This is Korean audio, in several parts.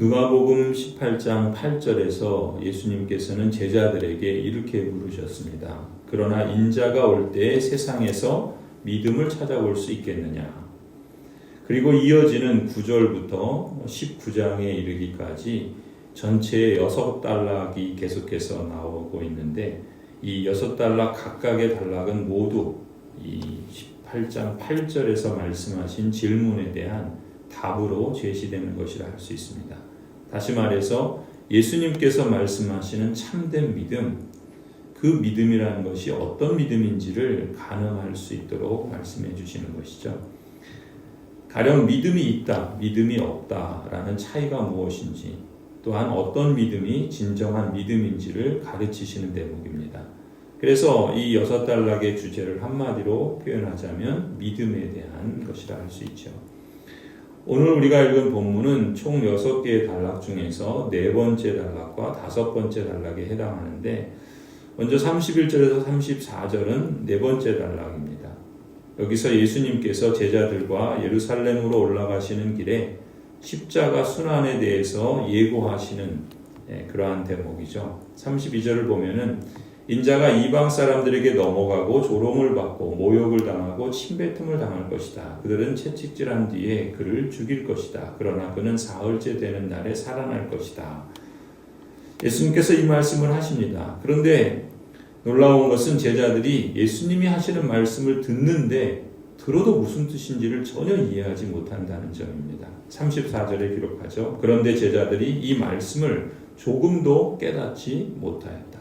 누가복음 18장 8절에서 예수님께서는 제자들에게 이렇게 물으셨습니다. 그러나 인자가 올 때에 세상에서 믿음을 찾아볼 수 있겠느냐? 그리고 이어지는 9절부터 19장에 이르기까지 전체 여섯 단락이 계속해서 나오고 있는데 이 여섯 단락 각각의 단락은 모두 이 18장 8절에서 말씀하신 질문에 대한 답으로 제시되는 것이라 할 수 있습니다. 다시 말해서 예수님께서 말씀하시는 참된 믿음, 그 믿음이라는 것이 어떤 믿음인지를 가늠할 수 있도록 말씀해 주시는 것이죠. 가령 믿음이 있다, 믿음이 없다라는 차이가 무엇인지, 또한 어떤 믿음이 진정한 믿음인지를 가르치시는 대목입니다. 그래서 이 여섯 단락의 주제를 한마디로 표현하자면 믿음에 대한 것이라 할 수 있죠. 오늘 우리가 읽은 본문은 총 6개의 단락 중에서 네 번째 단락과 다섯 번째 단락에 해당하는데 먼저 31절에서 34절은 네 번째 단락입니다. 여기서 예수님께서 제자들과 예루살렘으로 올라가시는 길에 십자가 순환에 대해서 예고하시는 예, 그러한 대목이죠. 32절을 보면은 인자가 이방 사람들에게 넘어가고 조롱을 받고 모욕을 당하고 침뱉음을 당할 것이다. 그들은 채찍질한 뒤에 그를 죽일 것이다. 그러나 그는 사흘째 되는 날에 살아날 것이다. 예수님께서 이 말씀을 하십니다. 그런데 놀라운 것은 제자들이 예수님이 하시는 말씀을 듣는데 들어도 무슨 뜻인지를 전혀 이해하지 못한다는 점입니다. 34절에 기록하죠. 그런데 제자들이 이 말씀을 조금도 깨닫지 못하였다.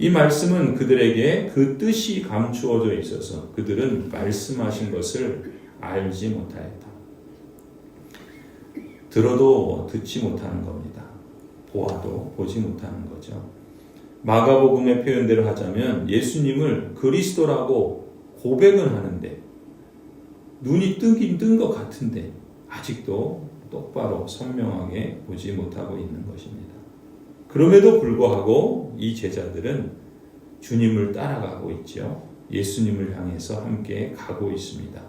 이 말씀은 그들에게 그 뜻이 감추어져 있어서 그들은 말씀하신 것을 알지 못하였다. 들어도 듣지 못하는 겁니다. 보아도 보지 못하는 거죠. 마가복음의 표현대로 하자면 예수님을 그리스도라고 고백은 하는데 눈이 뜨긴 뜬 것 같은데 아직도 똑바로 선명하게 보지 못하고 있는 것입니다. 그럼에도 불구하고 이 제자들은 주님을 따라가고 있죠. 예수님을 향해서 함께 가고 있습니다.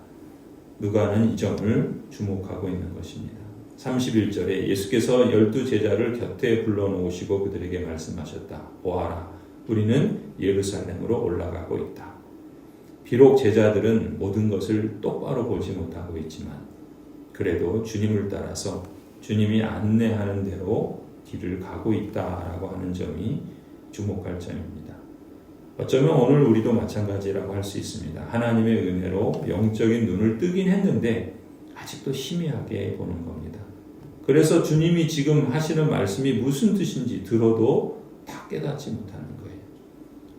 누가는 이 점을 주목하고 있는 것입니다. 31절에 예수께서 열두 제자를 곁에 불러놓으시고 그들에게 말씀하셨다. 보아라, 우리는 예루살렘으로 올라가고 있다. 비록 제자들은 모든 것을 똑바로 보지 못하고 있지만, 그래도 주님을 따라서 주님이 안내하는 대로 길을 가고 있다라고 하는 점이 주목할 점입니다. 어쩌면 오늘 우리도 마찬가지라고 할 수 있습니다. 하나님의 은혜로 영적인 눈을 뜨긴 했는데 아직도 희미하게 보는 겁니다. 그래서 주님이 지금 하시는 말씀이 무슨 뜻인지 들어도 다 깨닫지 못하는 거예요.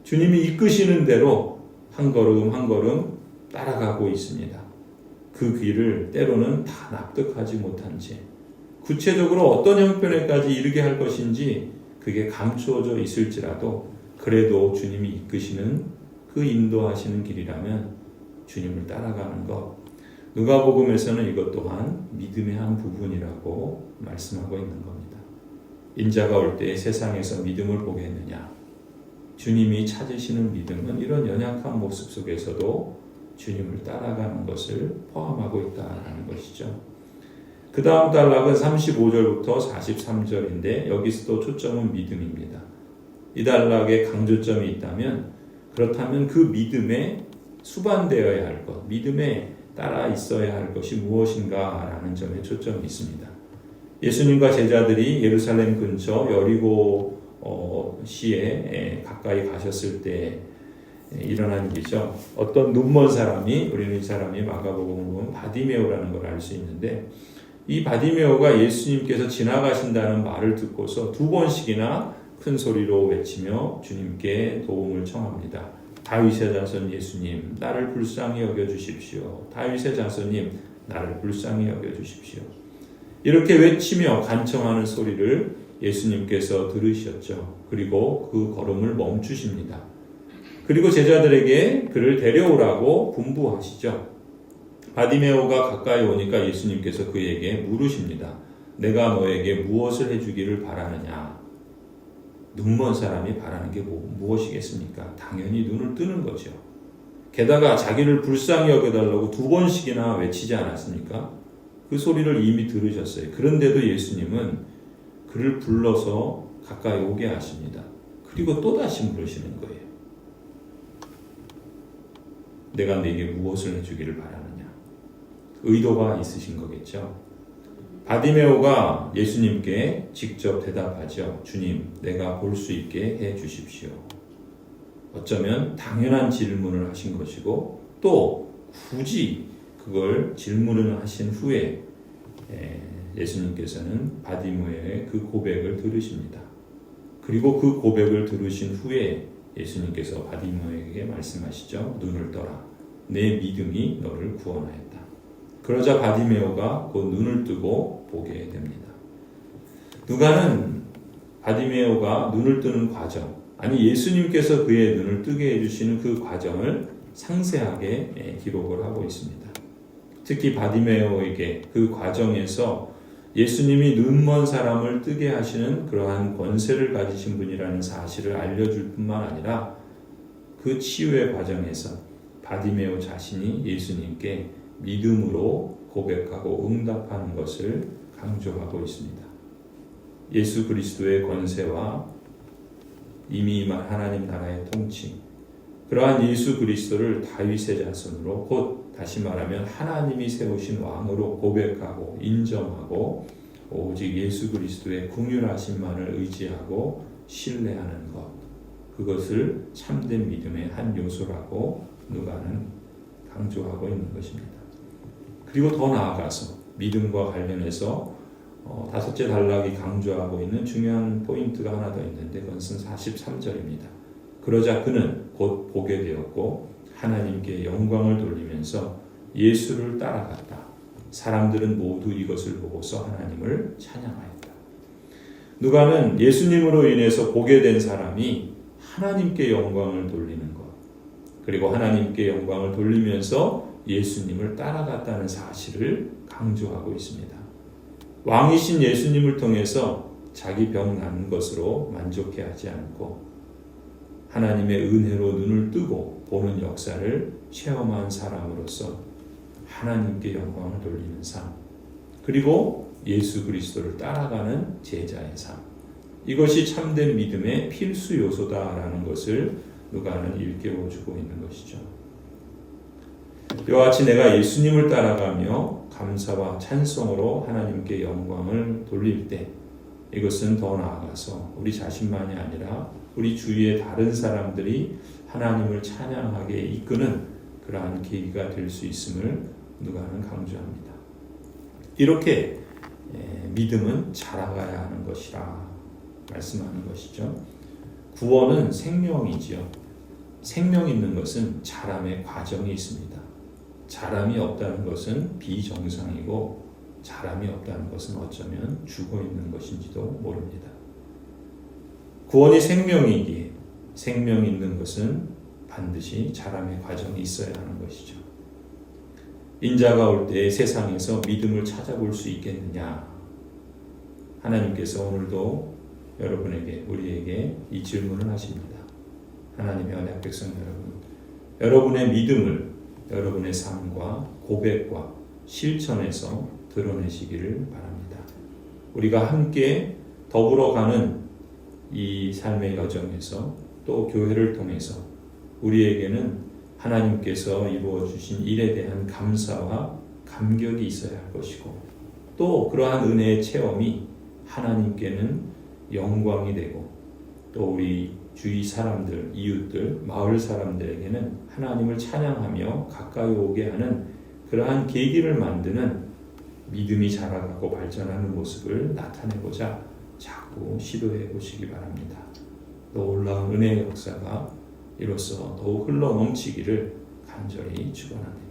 주님이 이끄시는 대로 한 걸음 한 걸음 따라가고 있습니다. 그 길을 때로는 다 납득하지 못한 채 구체적으로 어떤 형편에까지 이르게 할 것인지 그게 감추어져 있을지라도 그래도 주님이 이끄시는 그 인도하시는 길이라면 주님을 따라가는 것 누가복음에서는 이것 또한 믿음의 한 부분이라고 말씀하고 있는 겁니다. 인자가 올 때 세상에서 믿음을 보겠느냐? 주님이 찾으시는 믿음은 이런 연약한 모습 속에서도 주님을 따라가는 것을 포함하고 있다는 것이죠. 그 다음 단락은 35절부터 43절인데 여기서도 초점은 믿음입니다. 이 단락에 강조점이 있다면 그렇다면 그 믿음에 수반되어야 할 것, 믿음에 따라 있어야 할 것이 무엇인가라는 점에 초점이 있습니다. 예수님과 제자들이 예루살렘 근처 여리고 어, 시에 가까이 가셨을 때 일어난 일이죠. 어떤 눈먼 사람이 우리는 이 사람이 마가복음을 보면 바디메오라는 걸 알 수 있는데 이 바디메오가 예수님께서 지나가신다는 말을 듣고서 두 번씩이나 큰 소리로 외치며 주님께 도움을 청합니다. 다윗의 자손 예수님, 나를 불쌍히 여겨 주십시오. 다윗의 자손님, 나를 불쌍히 여겨 주십시오. 이렇게 외치며 간청하는 소리를 예수님께서 들으셨죠. 그리고 그 걸음을 멈추십니다. 그리고 제자들에게 그를 데려오라고 분부하시죠. 바디메오가 가까이 오니까 예수님께서 그에게 물으십니다. 내가 너에게 무엇을 해주기를 바라느냐? 눈먼 사람이 바라는 게 뭐, 무엇이겠습니까? 당연히 눈을 뜨는 거죠. 게다가 자기를 불쌍히 여겨달라고 두 번씩이나 외치지 않았습니까? 그 소리를 이미 들으셨어요. 그런데도 예수님은 그를 불러서 가까이 오게 하십니다. 그리고 또다시 물으시는 거예요. 내가 내게 무엇을 해주기를 바라느냐. 의도가 있으신 거겠죠. 바디메오가 예수님께 직접 대답하죠. 주님, 내가 볼 수 있게 해 주십시오. 어쩌면 당연한 질문을 하신 것이고 또 굳이 그걸 질문을 하신 후에 에, 예수님께서는 바디메오의 그 고백을 들으십니다. 그리고 그 고백을 들으신 후에 예수님께서 바디메오에게 말씀하시죠. 눈을 떠라. 내 믿음이 너를 구원하였다. 그러자 바디메오가 곧 눈을 뜨고 보게 됩니다. 누가는 바디메오가 눈을 뜨는 과정, 아니 예수님께서 그의 눈을 뜨게 해주시는 그 과정을 상세하게 예, 기록을 하고 있습니다. 특히 바디메오에게 그 과정에서 예수님이 눈먼 사람을 뜨게 하시는 그러한 권세를 가지신 분이라는 사실을 알려줄 뿐만 아니라 그 치유의 과정에서 바디메오 자신이 예수님께 믿음으로 고백하고 응답하는 것을 강조하고 있습니다. 예수 그리스도의 권세와 이미 임한 하나님 나라의 통치, 그러한 예수 그리스도를 다윗의 자손으로 곧 다시 말하면 하나님이 세우신 왕으로 고백하고 인정하고 오직 예수 그리스도의 궁율하심만을 의지하고 신뢰하는 것 그것을 참된 믿음의 한 요소라고 누가는 강조하고 있는 것입니다. 그리고 더 나아가서 믿음과 관련해서 어, 다섯째 단락이 강조하고 있는 중요한 포인트가 하나 더 있는데 그것은 43절입니다. 그러자 그는 곧 보게 되었고 하나님께 영광을 돌리면서 예수를 따라갔다. 사람들은 모두 이것을 보고서 하나님을 찬양하였다. 누가는 예수님으로 인해서 보게 된 사람이 하나님께 영광을 돌리는 것, 그리고 하나님께 영광을 돌리면서 예수님을 따라갔다는 사실을 강조하고 있습니다. 왕이신 예수님을 통해서 자기 병 난 것으로 만족해 하지 않고 하나님의 은혜로 눈을 뜨고 보는 역사를 체험한 사람으로서 하나님께 영광을 돌리는 삶, 그리고 예수 그리스도를 따라가는 제자의 삶. 이것이 참된 믿음의 필수 요소다라는 것을 누가는 일깨워 주고 있는 것이죠. 이와 같이 내가 예수님을 따라가며 감사와 찬송으로 하나님께 영광을 돌릴 때 이것은 더 나아가서 우리 자신만이 아니라 우리 주위의 다른 사람들이 하나님을 찬양하게 이끄는 그러한 계기가 될 수 있음을 누가는 강조합니다. 이렇게 믿음은 자라가야 하는 것이라 말씀하는 것이죠. 구원은 생명이지요. 생명 있는 것은 자람의 과정이 있습니다. 자람이 없다는 것은 비정상이고 자람이 없다는 것은 어쩌면 죽어 있는 것인지도 모릅니다. 구원이 생명이기에 생명 있는 것은 반드시 자람의 과정이 있어야 하는 것이죠. 인자가 올 때 세상에서 믿음을 찾아볼 수 있겠느냐? 하나님께서 오늘도 여러분에게 우리에게 이 질문을 하십니다. 하나님의 언약 백성 여러분, 여러분의 믿음을 여러분의 삶과 고백과 실천에서 드러내시기를 바랍니다. 우리가 함께 더불어 가는 이 삶의 여정에서 또 교회를 통해서 우리에게는 하나님께서 이루어 주신 일에 대한 감사와 감격이 있어야 할 것이고 또 그러한 은혜의 체험이 하나님께는 영광이 되고 또 우리 주위 사람들, 이웃들, 마을 사람들에게는 하나님을 찬양하며 가까이 오게 하는 그러한 계기를 만드는 믿음이 자라가고 발전하는 모습을 나타내고자 자꾸 시도해 보시기 바랍니다. 놀라운 은혜의 역사가 이로써 더욱 흘러 넘치기를 간절히 축원합니다.